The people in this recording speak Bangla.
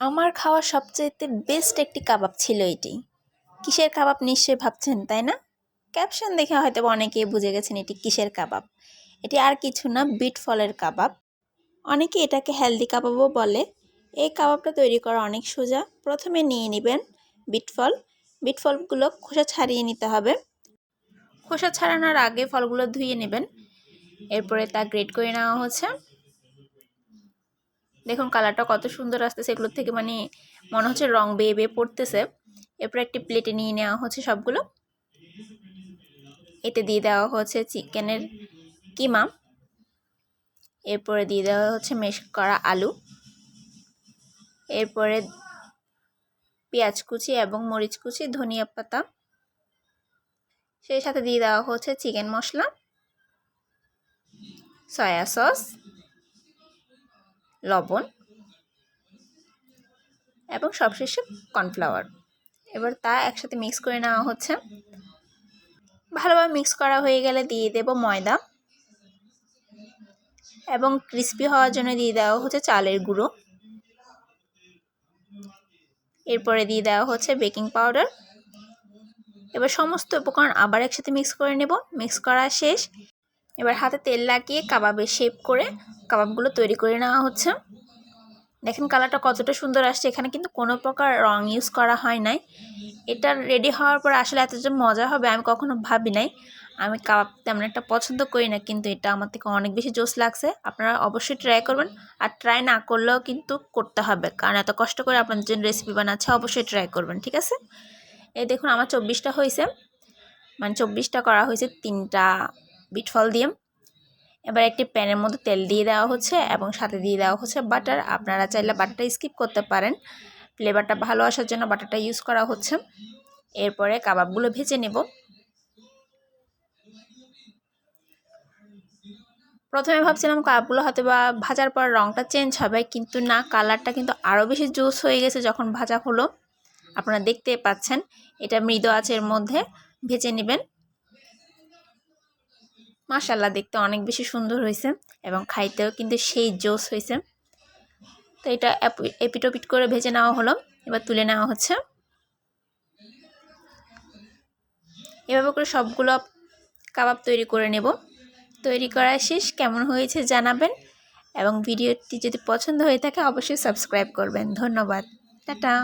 আমার খাওয়া সবচাইতে বেস্ট একটি কাবাব ছিল এটি। কিসের কাবাব নিশ্চয়ই ভাবছেন, তাই না? ক্যাপশন দেখে হয়তো অনেকেই বুঝে গেছেন এটি কিসের কাবাব। এটি আর কিছু না, বিট ফলের কাবাব। অনেকে এটাকে হেলদি কাবাবও বলে। এই কাবাবটা তৈরি করা অনেক সোজা। প্রথমে নিয়ে নেবেন বিট ফল। বিট ফলগুলো খোসা ছাড়িয়ে নিতে হবে। খোসা ছাড়ানোর আগে ফলগুলো ধুয়ে নেবেন। এরপরে তা গ্রেড করে নেওয়া হচ্ছে। দেখুন কালারটা কত সুন্দর আসতেছে। এগুলোর থেকে মানে মনে হচ্ছে রং বেয়ে বেয়ে পড়তেছে। এরপর একটি প্লেটে নিয়ে নেওয়া হচ্ছে সবগুলো। এতে দিয়ে দেওয়া হচ্ছে চিকেনের কিমা। এরপরে দিয়ে দেওয়া হচ্ছে মেশ করা আলু। এরপরে পেঁয়াজ কুচি এবং মরিচ কুচি, ধনিয়া পাতা। সেই সাথে দিয়ে দেওয়া হচ্ছে চিকেন মশলা। সয়া সস লবণ এবং সবশেষে কর্নফ্লাওয়ার। এবার তা একসাথে মিক্স করে নেওয়া হচ্ছে। ভালোভাবে মিক্স করা হয়ে গেলে দিয়ে দেব ময়দা এবং ক্রিস্পি হওয়ার জন্য দিয়ে দেওয়া হচ্ছে চালের গুঁড়ো। এরপরে দিয়ে দেওয়া হচ্ছে বেকিং পাউডার এবার সমস্ত উপকরণ আবার একসাথে মিক্স করে নেব। মিক্স করা শেষ। এবার হাতে তেল লাগিয়ে কাবাবের শেপ করে কাবাবগুলো তৈরি করে নেওয়া হচ্ছে। দেখেন কালারটা কতটা সুন্দর আসছে। এখানে কিন্তু কোনো প্রকার রং ইউজ করা হয় নাই। এটা রেডি হওয়ার পর আসলে এত যে মজা হবে আমি কখনো ভাবি নাই। আমি কাবাব তেমন একটা পছন্দ করি না, কিন্তু এটা আমার থেকে অনেক বেশি জোস লাগছে। আপনারা অবশ্যই ট্রাই করবেন। আর ট্রাই না করলেও কিন্তু করতে হবে, কারণ এত কষ্ট করে আপনাদের জন্য রেসিপি বানাচ্ছে অবশ্যই ট্রাই করবেন, ঠিক আছে? এই দেখুন, আমার চব্বিশটা হয়েছে। মানে চব্বিশটা করা হয়েছে তিনটা বিটফল দিয়ে। এবার একটি প্যানের মধ্যে তেল দিয়ে দেওয়া হচ্ছে এবং সাথে দিয়ে দেওয়া হচ্ছে বাটার। আপনারা চাইলে বাটারটা স্কিপ করতে পারেন। ফ্লেভারটা ভালো আসার জন্য বাটারটা ইউজ করা হচ্ছে। এরপরে কাবাবগুলো ভেজে নেব। প্রথমে ভাবছিলাম কাবাবগুলো হয়তো বা ভাজার পর রঙটা চেঞ্জ হবে, কিন্তু না, কালারটা কিন্তু আরও বেশি জুস হয়ে গেছে যখন ভাজা হলো। আপনারা দেখতে পাচ্ছেন, এটা মৃদু আঁচের মধ্যে ভেজে নেবেন। মাশাল্লাহ দেখতে অনেক বেশি সুন্দর হয়েছে এবং খাইতেও কিন্তু সেই জোস হয়েছে। তো এটা এপিটোপিট করে ভেজে নেওয়া হলো, এবার তুলে নেওয়া হচ্ছে। এভাবে করে সবগুলো কাবাব তৈরি করে নেব। তৈরি করা শেষ, কেমন হয়েছে জানাবেন এবং ভিডিওটি যদি পছন্দ হয়ে থাকে অবশ্যই সাবস্ক্রাইব করবেন। ধন্যবাদ। টাটা।